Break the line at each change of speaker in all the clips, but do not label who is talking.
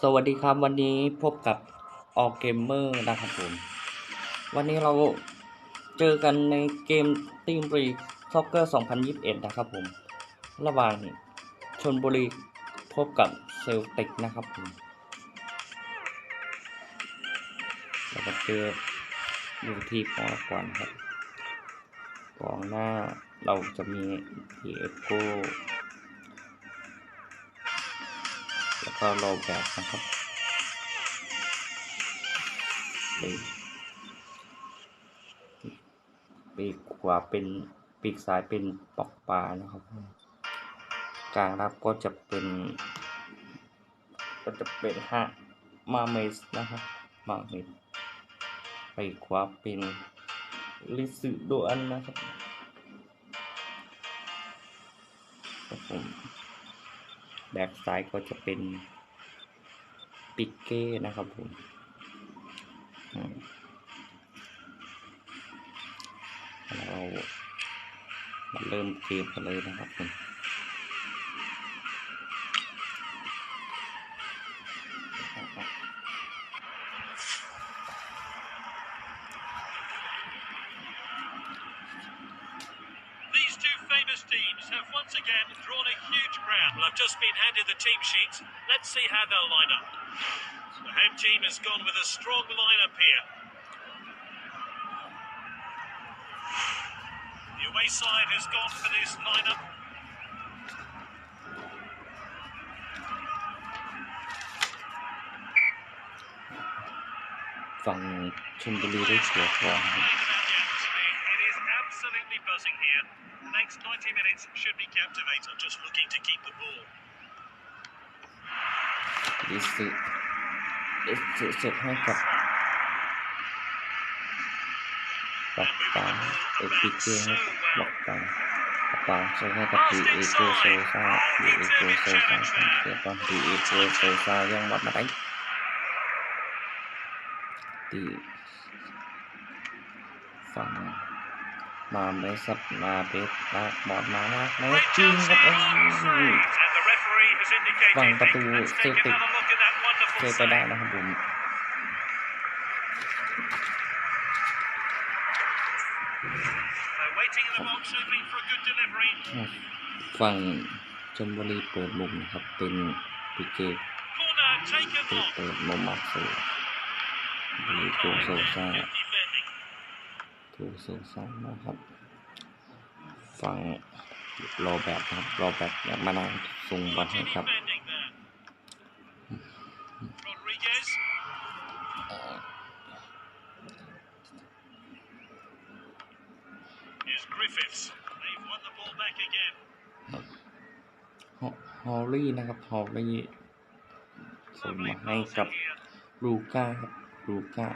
สวัสดีครับวันนี้พบกับออเกมเมอร์นะครับผม วันนี้เราเจอกันในเกมทีมรีซ็อกเกอร์ 2021 นะครับผม ระหว่างชนบุรีพบกับเซลติกนะครับผมเราก็เจออยู่ที่กองก่อนครับกองหน้าเราจะมีทีเอฟโก แล้ว ก็โรแบกนะครับปีกปีกขวาเป็นปีกซ้ายเป็นปอกปลานะครับกลางรับก็จะเป็น ก็จะเป็นฮะมาเมสนะครับมาเมสปีกขวาเป็นลิสึโดอันนะครับครับผม แบ็กซ้ายก็จะเป็นปิกเก้นะครับผมเรามาเริ่มเกมกันเลยนะครับผม
These two famous teams have once again drawn a huge crowd. Well, I've just been handed the team sheets. Let's see how they'll line up. The home team has gone with a strong lineup here. The away side has gone for this lineup.
ฝั่งชลบุรีได้เสียก่อนครับ
Think about the atmosphere. It is absolutely buzzing here. The next 90 minutes should be captivating. Just looking to keep the ball.
ลิสึลิสึเสร็จให้กับปักปาเอปิเกให้กับปักปาปักปาเสร็จให้กับดีเอโกโซซาดีเอโกโซซาเสียวก่อนดีเอโกโซซายังวัดมาได้ดีฝั่ง มาไม่สับมาเปิดมาหมดมาแล้วไม่จริงครับ
ฝั่
งประตู
เซติก
เซไปได้นะครับผมฝั่งชมบุรีเปิดมุมนะครับเป็นปิเก
ต
เปิดมุมมาสู่มีโกโซซา
Good defending.
โกโซซ่านะครับฝั่งโรแบตนะครับโรแบตเนี่ยมานาส่งบอล
Good
ให้กับ
defending there. Rodriguez. Here's Griffiths. They've won the ball back again.
ฮอฮอลลี่นะครับฮอลลี่ส่ง
Lovely
มาให้
pass
กับ
in here.
ลูก้าครับลูก้า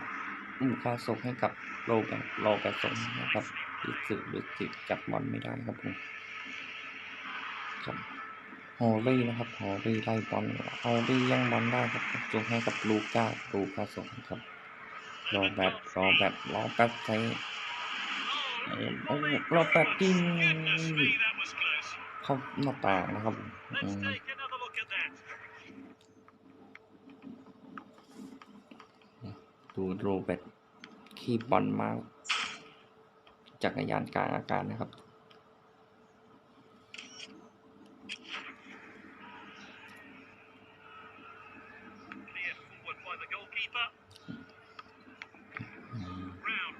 ลูก้าส่งให้กับโรแบตโรแบตส่งนะครับดิสึดิสึจับบอลไม่ได้ครับผมครับฮอลลี่นะครับฮอลลี่ไล่บอลฮอลลี่ยังบอลได้ครับส่งให้กับลูก้าลูก้าส่งครับโรแบตโรแบตโรแบตใช้
Oh,
โอ้โรแบตยิงเข้าหน้าต่างนะครับอืม ดูโรเบิร์ตขี่บอลมาจักรยานกลางอากาศนะครับ
Cleared forward by the goalkeeper.
อืม
Brown.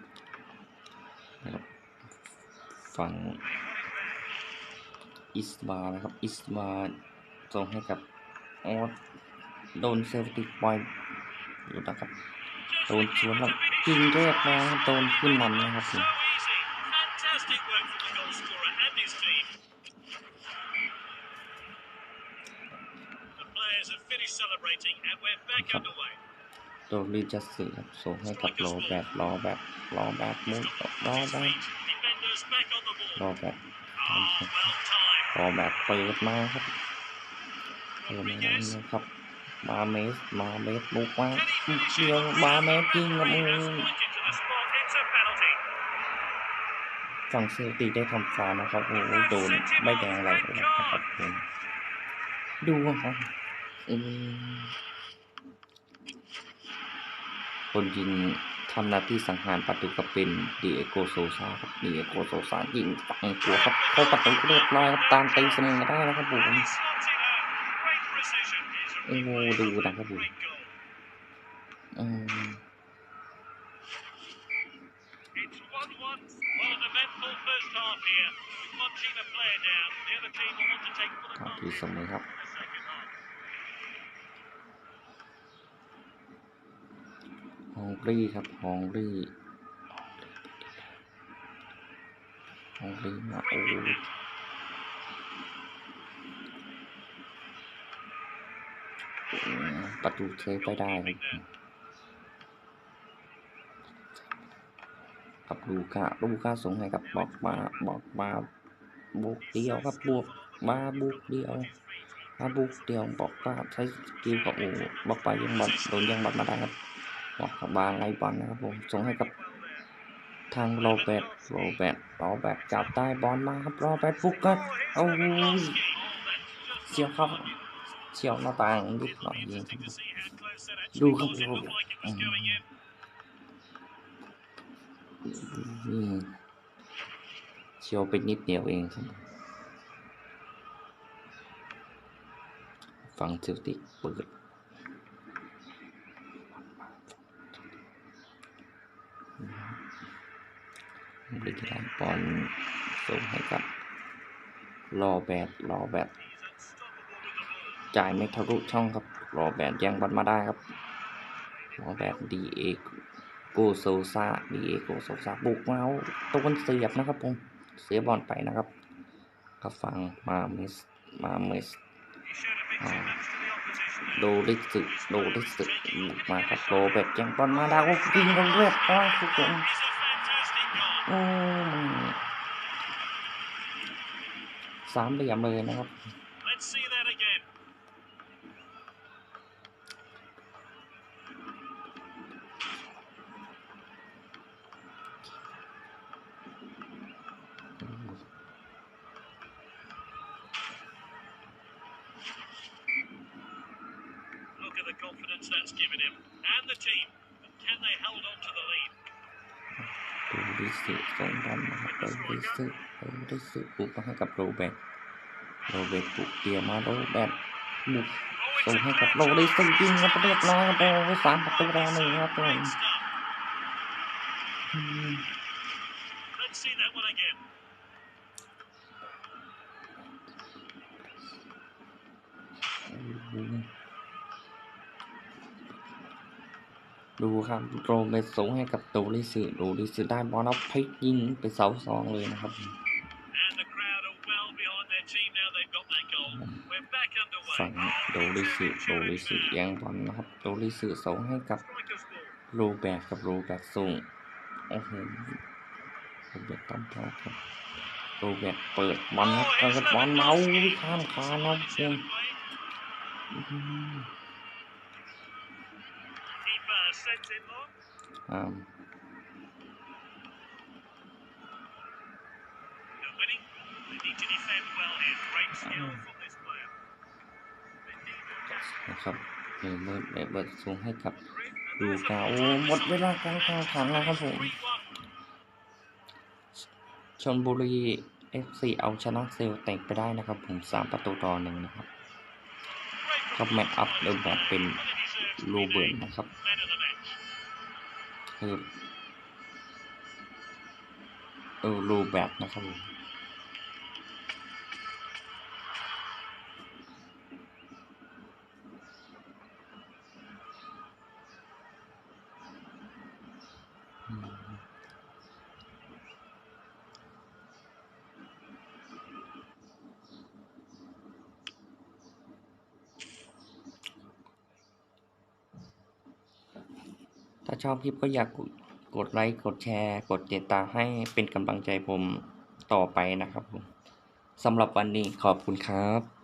นะครับฝั่งอิสมานะครับ อิสมาส่งให้กับออสโดนเซลติกบอยอยู่นะครับ โดน
the
สวน
keeper
แล้ว
to finish
ยิง
it.
เรียบร้อยครับโดนขึ้นนำนะครับผม
So easy. Fantastic work from the goal scorer and his team. The players have finished celebrating and we're back
ครับ
underway.
โดนรีจัสสึครับส่งให้กับโรแบตรอแบตรอแบตมุ
He's
ด
got
รอ
his
แบต
feet. Defenders back on the
รอ
ball.
แบต
Oh, well timed.
รอแบตเปิดมาครับเปิดมาแล้วนะครับ มาเมสมาเมสบุกมา
Can he finish
เดียว
it?
มาเมสยิงครับ
Referee
มื
has
อ
pointed to the spot. It's a penalty.
ฝั่งเซลติได้ทำฟาวนะครับโอ้โหโดนไม่แดงอะไรนะครับผมดูครับอืมคนยิงทำหน้าที่สังหารประตูก็เป็นดีเอโกโซซาครับดีเอโกโซซายิงฝังหัวครับเข้าประตูเรียบร้อยครับตามตีเสมอได้แล้วครับผม
precision. He's a
โอ้โห
really
ดูนะครับผม
great goal.
อืม
It's 1-1. Well, an eventful first half here. With one team a player down, the other team will want to take full
ครับ
advantage
ที่เสมอครับ
in the second half.
ฮองรี่ครับฮองรี่ฮองรี่มาโอ้อืม ประตูเซฟไปได้ครับกับลูกาลูกาส่งให้กับบอกมาบอกมาบุกเดียวครับบวกมาบุกเดียวมาบุกเดียวบอกว่าใช้สกิลกับโอ้บอกไปยังบอลโดนยังบอลมาได้ครับบอกกับบาไลบอลนะครับผมส่งให้กับทางโรเบิร์ตโรเบิร์ตโรเบิร์ตจับได้บอลมาครับโรเบิร์ตฟุกครับโอ้โหเสียวครับ เฉียวหน้าต่างนิดหน่อยเองครับ
To see how close that actually
Du kan
was. It
få
looked like it was
Mm.
going in.
อืมเฉียวไปนิดเดียวเองครับฝั่งเซลติกเปิดบริการบอลส่งให้กับรอแบดรอแบด จ่ายไม่ทะลุช่องครับรอแบดแย่งบอลมาได้ครับรอแบดดีเอโกโซซาดีเอโกโซซาบุกมาเอาตัวมันเสียบนะครับผมเสียบอลไปนะครับกับฟังมาเมสมาเมสโดริสึโดริสึบุกมาครับโรแบดแย่งบอลมาได้โอ้ยิงกันเรียบร้อยครับผมสามเหลี่ยมเลยนะครับ
confidence that's given him and the team. But can they hold on to the lead?
โดริสึส่งบอลมาครับโดริสึโดริสึบุกมาให้กับโรแบดโรแบดบุกเดียวมาโรแบดบุก
Oh,
ส่ง
it's a
ให้กับ
great
โรดิสยิงครับเรียบร้อยครับโอ้ยสามประตูต่อหนึ่งครับผม
Great stuff.
อืม
Let's see that one again.
ดูครับโรเบตส่งให้กับโดริสึโดริสึได้บอลแล้วพลิกยิงไปเสาสองเลยนะครับ
And the crowd are well behind their team now they've got that goal. We're back
ฝั่ง
underway.
โดริสึโดริสึแย่งบอลนะครับโดริสึส่งให้กับ
Striker's ball.
โรแบตกับโรแบตส่งโอ้โหโรแบตตั้มพลาดครับโรแบตเปิดบอลครับเปิดบอลเมาข้ามคานครับผมอืม นะครับเบิร์ดเบิร์ดเบิร์ดส่งให้กับดูกาโอ้หมดเวลาการแข่งขันแล้วครับผมชนบุรี FC เอาชนะเซลเตกไปได้นะครับผมสามประตูต่อหนึ่งนะครับ ครับแมตช์อัพเดิมแบบเป็นโรเบิร์ตนะครับ คือเออโรแบบนะครับผม ถ้าชอบคลิปก็อยากกดกดไลค์ กดแชร์ กดติดตามให้เป็นกำลังใจผมต่อไปนะครับผมสำหรับวันนี้ขอบคุณครับ